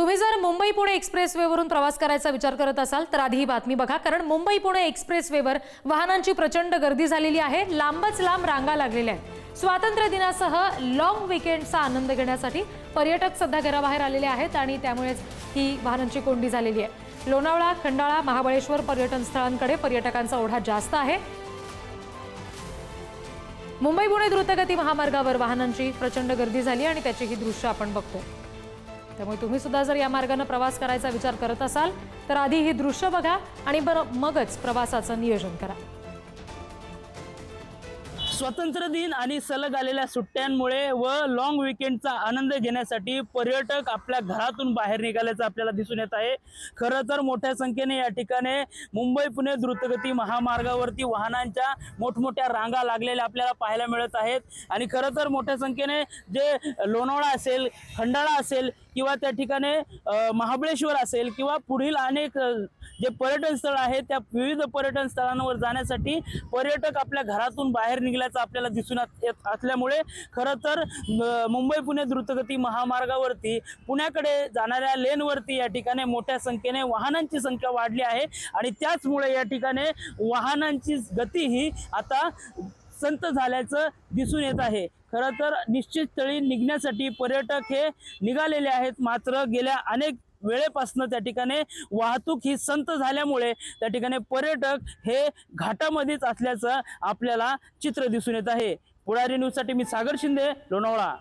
तुम्ही जर मुंबई पुणे एक्सप्रेसवेवरून प्रवास करायचा विचार करत असाल तर आधी ही बातमी बघा कारण मुंबई पुणे एक्सप्रेसवेवर वाहनांची प्रचंड गर्दी झालेली आहे लांबच लांब रांगा लागलेल्या आहेत. स्वातंत्र्य दिनासह लॉंग विकेंडचा आनंद घेण्यासाठी पर्यटक सध्या घराबाहेर आलेले आहेत आणि त्यामुळेच ही वाहनांची कोंडी झालेली आहे. लोणावळा खंडाळा महाबळेश्वर पर्यटन स्थळांकडे पर्यटकांचा ओढा जास्त आहे. मुंबई पुणे द्रुतगती महामार्गावर वाहनांची प्रचंड गर्दी झाली आणि त्याची ही दृश्य आपण बघतो. त्यामुळे तुम्ही सुद्धा जर या मार्गाने प्रवास करायचा विचार करत असाल तर आधी ही दृश्य बघा आणि बरं मगच प्रवासाचं नियोजन करा. स्वातंत्र्य दिन आणि सलग आलेल्या सुट्ट्यांमुळे व लॉंग विकेंडचा आनंद घेण्यासाठी पर्यटक आपल्या घरातून बाहेर निघाल्याचं आपल्याला दिसून येत आहे. खरं तर मोठ्या संख्येने या ठिकाणी मुंबई पुणे द्रुतगती महामार्गावरती वाहनांच्या मोठमोठ्या रांगा लागलेल्या आपल्याला पाहायला मिळत आहेत. आणि खरं तर मोठ्या संख्येने जे लोणावळा असेल खंडाळा असेल किंवा त्या ठिकाणी महाबळेश्वर असेल किंवा पुढील अनेक जे पर्यटन स्थळ आहे त्या विविध पर्यटन स्थळांवर जाण्यासाठी पर्यटक आपल्या घरातून बाहेर निघल्याचं आपल्याला दिसून येत- असल्यामुळे खरं तर मुंबई पुणे द्रुतगती महामार्गावरती पुण्याकडे जाणाऱ्या लेनवरती या ठिकाणी मोठ्या संख्येने वाहनांची संख्या वाढली आहे आणि त्याचमुळे या ठिकाणी वाहनांची गती ही आता संत झाल्याचं दिसून येत आहे. खरं तर निश्चित स्थळी निघण्यासाठी पर्यटक हे निघालेले आहेत. मात्र गेल्या अनेक वेळेपासनं त्या ठिकाणी वाहतूक ही संत झाल्यामुळे त्या ठिकाणी पर्यटक हे घाटामध्येच असल्याचं आपल्याला चित्र दिसून येत आहे. पुढारी न्यूजसाठी मी सागर शिंदे लोणावळा.